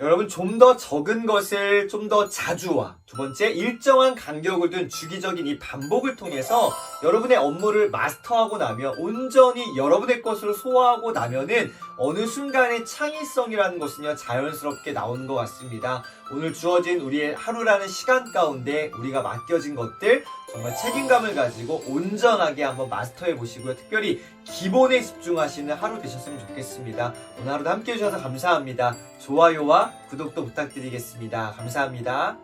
여러분 좀 더 적은 것을 좀 더 자주와 두 번째 일정한 간격을 둔 주기적인 이 반복을 통해서 여러분의 업무를 마스터하고 나면 온전히 여러분의 것으로 소화하고 나면은 어느 순간에 창의성이라는 것은요 자연스럽게 나오는 것 같습니다. 오늘 주어진 우리의 하루라는 시간 가운데 우리가 맡겨진 것들 정말 책임감을 가지고 온전하게 한번 마스터해 보시고요. 특별히 기본에 집중하시는 하루 되셨으면 좋겠습니다. 오늘 하루도 함께 해주셔서 감사합니다. 좋아요와 구독도 부탁드리겠습니다. 감사합니다.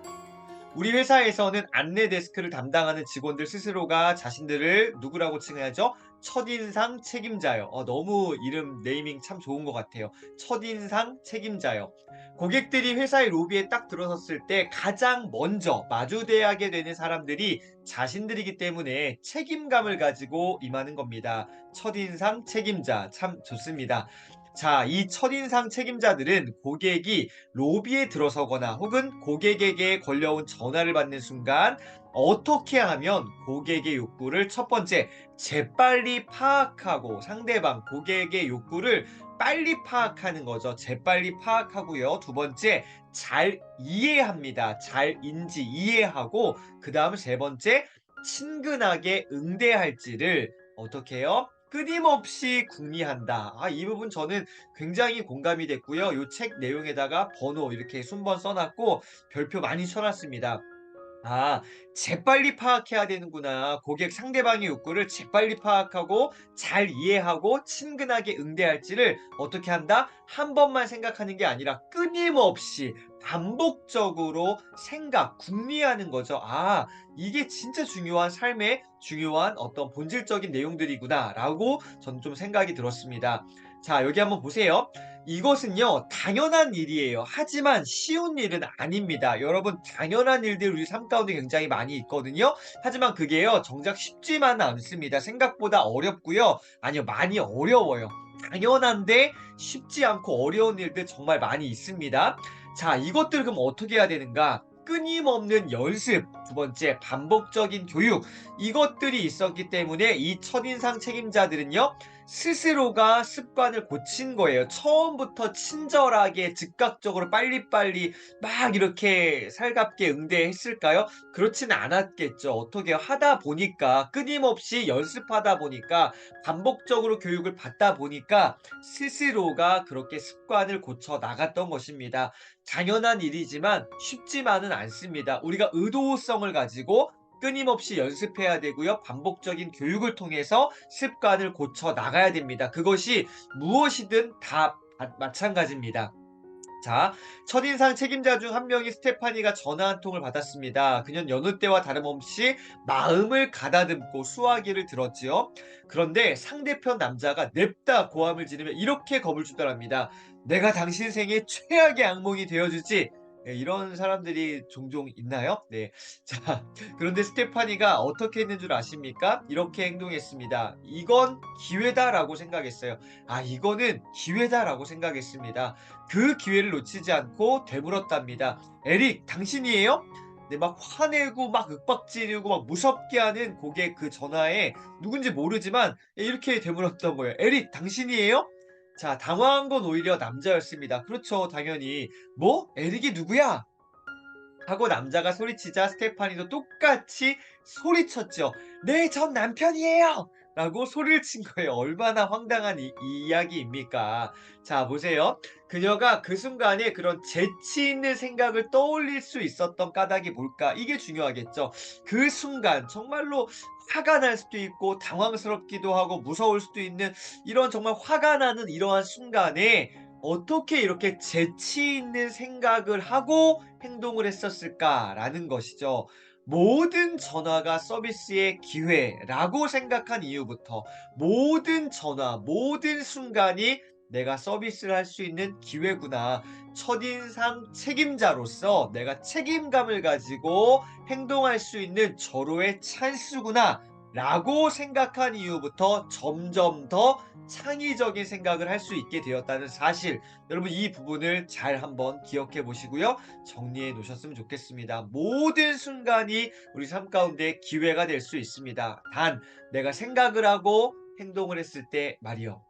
우리 회사에서는 안내 데스크를 담당하는 직원들 스스로가 자신들을 누구라고 칭하죠? 첫인상 책임자요. 어, 너무 이름 네이밍 참 좋은 것 같아요. 첫인상 책임자요. 고객들이 회사의 로비에 딱 들어섰을 때 가장 먼저 마주대하게 되는 사람들이 자신들이기 때문에 책임감을 가지고 임하는 겁니다. 첫인상 책임자 참 좋습니다. 자, 이 첫인상 책임자들은 고객이 로비에 들어서거나 혹은 고객에게 걸려온 전화를 받는 순간 어떻게 하면 고객의 욕구를 첫 번째 재빨리 파악하고 상대방 고객의 욕구를 빨리 파악하는 거죠. 재빨리 파악하고요. 두 번째 잘 이해합니다. 잘 인지 이해하고 그 다음 세 번째 친근하게 응대할지를 어떻게 해요? 끊임없이 궁리한다. 아, 이 부분 저는 굉장히 공감이 됐고요. 이 책 내용에다가 번호 이렇게 순번 써놨고 별표 많이 쳐놨습니다. 아, 재빨리 파악해야 되는구나. 고객 상대방의 욕구를 재빨리 파악하고 잘 이해하고 친근하게 응대할지를 어떻게 한다? 한 번만 생각하는 게 아니라 끊임없이 반복적으로 생각, 궁리하는 거죠. 아, 이게 진짜 중요한 삶의 중요한 어떤 본질적인 내용들이구나. 라고 저는 좀 생각이 들었습니다. 자, 여기 한번 보세요. 이것은요, 당연한 일이에요. 하지만 쉬운 일은 아닙니다. 여러분, 당연한 일들 우리 삶 가운데 굉장히 많이 있거든요. 하지만 그게요, 정작 쉽지만은 않습니다. 생각보다 어렵고요. 아니요, 많이 어려워요. 당연한데 쉽지 않고 어려운 일들 정말 많이 있습니다. 자, 이것들 그럼 어떻게 해야 되는가? 끊임없는 연습, 두 번째 반복적인 교육 이것들이 있었기 때문에 이 첫인상 책임자들은요 스스로가 습관을 고친 거예요. 처음부터 친절하게 즉각적으로 빨리빨리 막 이렇게 살갑게 응대했을까요? 그렇지는 않았겠죠. 어떻게 하다 보니까 끊임없이 연습하다 보니까 반복적으로 교육을 받다 보니까 스스로가 그렇게 습관을 고쳐 나갔던 것입니다. 당연한 일이지만 쉽지만은 않습니다. 우리가 의도성을 가지고 끊임없이 연습해야 되고요. 반복적인 교육을 통해서 습관을 고쳐 나가야 됩니다. 그것이 무엇이든 다 마- 마찬가지입니다. 자, 첫인상 책임자 중 한 명이 스테파니가 전화 한 통을 받았습니다. 그년 여느 때와 다름없이 마음을 가다듬고 수화기를 들었지요. 그런데 상대편 남자가 냅다 고함을 지르며 이렇게 겁을 주더랍니다. 내가 당신 생애 최악의 악몽이 되어주지. 네, 이런 사람들이 종종 있나요? 네. 자, 그런데 스테파니가 어떻게 했는 줄 아십니까? 이렇게 행동했습니다. 이건 기회다라고 생각했어요. 아, 이거는 기회다라고 생각했습니다. 그 기회를 놓치지 않고 되물었답니다. 에릭, 당신이에요? 네, 막 화내고 막 윽박지르고 막 무섭게 하는 고객 그 전화에 누군지 모르지만 이렇게 되물었던 거예요. 에릭, 당신이에요? 자, 당황한 건 오히려 남자였습니다. 그렇죠, 당연히. 뭐? 에릭이 누구야? 하고 남자가 소리치자 스테파니도 똑같이 소리쳤죠. 네, 전 남편이에요! 라고 소리를 친 거예요. 얼마나 황당한 이, 이야기입니까? 자, 보세요. 그녀가 그 순간에 그런 재치 있는 생각을 떠올릴 수 있었던 까닭이 뭘까? 이게 중요하겠죠. 그 순간, 정말로 화가 날 수도 있고, 당황스럽기도 하고, 무서울 수도 있는 이런 정말 화가 나는 이러한 순간에 어떻게 이렇게 재치 있는 생각을 하고 행동을 했었을까라는 것이죠. 모든 전화가 서비스의 기회라고 생각한 이유부터 모든 전화, 모든 순간이 내가 서비스를 할 수 있는 기회구나. 첫인상 책임자로서 내가 책임감을 가지고 행동할 수 있는 절호의 찬스구나. 라고 생각한 이후부터 점점 더 창의적인 생각을 할 수 있게 되었다는 사실. 여러분 이 부분을 잘 한번 기억해 보시고요. 정리해 놓으셨으면 좋겠습니다. 모든 순간이 우리 삶 가운데 기회가 될 수 있습니다. 단 내가 생각을 하고 행동을 했을 때 말이요.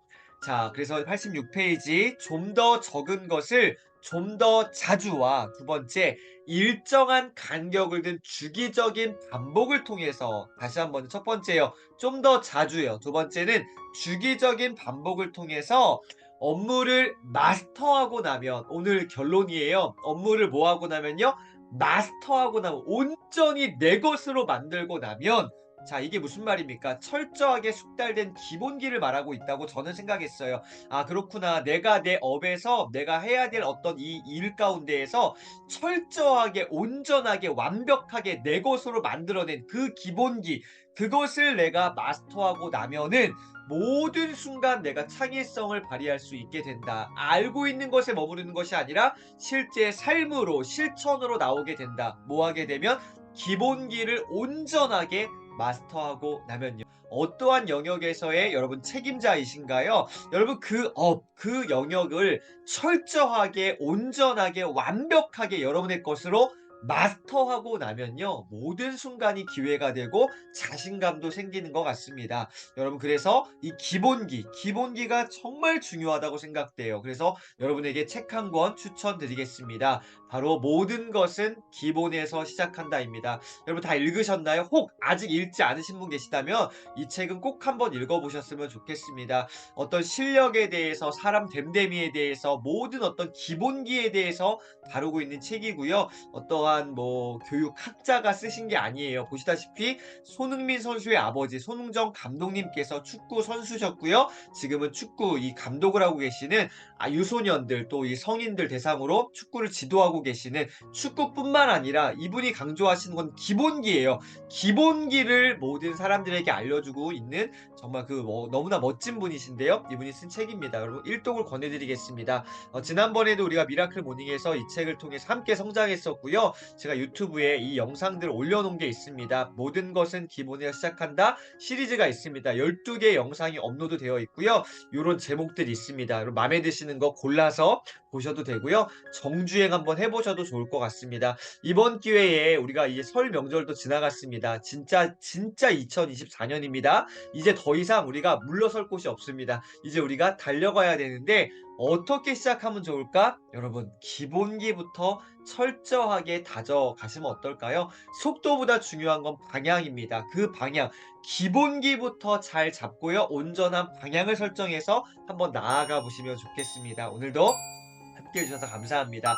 자, 그래서 86페이지 좀 더 적은 것을 좀 더 자주와 두 번째 일정한 간격을 둔 주기적인 반복을 통해서 다시 한번 첫 번째요. 좀 더 자주요. 두 번째는 주기적인 반복을 통해서 업무를 마스터하고 나면 오늘 결론이에요. 업무를 뭐 하고 나면요? 마스터하고 나면 온전히 내 것으로 만들고 나면 자, 이게 무슨 말입니까? 철저하게 숙달된 기본기를 말하고 있다고 저는 생각했어요. 아, 그렇구나. 내가 내 업에서 내가 해야 될 어떤 이 일 가운데에서 철저하게, 온전하게, 완벽하게 내 것으로 만들어낸 그 기본기, 그것을 내가 마스터하고 나면은 모든 순간 내가 창의성을 발휘할 수 있게 된다. 알고 있는 것에 머무르는 것이 아니라 실제 삶으로, 실천으로 나오게 된다. 뭐 하게 되면 기본기를 온전하게 마스터하고 나면요. 어떠한 영역에서의 여러분 책임자이신가요? 여러분 그 업, 그 영역을 철저하게, 온전하게, 완벽하게 여러분의 것으로 마스터하고 나면요. 모든 순간이 기회가 되고 자신감도 생기는 것 같습니다. 여러분 그래서 이 기본기, 기본기가 정말 중요하다고 생각돼요. 그래서 여러분에게 책 한 권 추천드리겠습니다. 바로 모든 것은 기본에서 시작한다입니다. 여러분 다 읽으셨나요? 혹 아직 읽지 않으신 분 계시다면 이 책은 꼭 한번 읽어보셨으면 좋겠습니다. 어떤 실력에 대해서 사람 됨됨이에 대해서 모든 어떤 기본기에 대해서 다루고 있는 책이고요. 어떠한 뭐 교육학자가 쓰신 게 아니에요. 보시다시피 손흥민 선수의 아버지 손흥정 감독님께서 축구 선수셨고요. 지금은 축구 이 감독을 하고 계시는 아, 유소년들 또 이 성인들 대상으로 축구를 지도하고 계시는 축구뿐만 아니라 이분이 강조하시는 건 기본기예요. 기본기를 모든 사람들에게 알려주고 있는 정말 그 뭐 너무나 멋진 분이신데요. 이분이 쓴 책입니다. 여러분 일독을 권해드리겠습니다. 어, 지난번에도 우리가 미라클 모닝에서 이 책을 통해서 함께 성장했었고요. 제가 유튜브에 이 영상들을 올려놓은 게 있습니다. 모든 것은 기본에서 시작한다 시리즈가 있습니다. 12개 영상이 업로드 되어 있고요. 이런 제목들이 있습니다. 여러분 마음에 드시는 거 골라서 보셔도 되고요. 정주행 한번 해보셔도 좋을 것 같습니다. 이번 기회에 우리가 이제 설 명절도 지나갔습니다. 진짜 진짜 2024년입니다. 이제 더 이상 우리가 물러설 곳이 없습니다. 이제 우리가 달려가야 되는데 어떻게 시작하면 좋을까? 여러분 기본기부터 철저하게 다져가시면 어떨까요? 속도보다 중요한 건 방향입니다. 그 방향 기본기부터 잘 잡고요. 온전한 방향을 설정해서 한번 나아가 보시면 좋겠습니다. 오늘도 함께 해주셔서 감사합니다.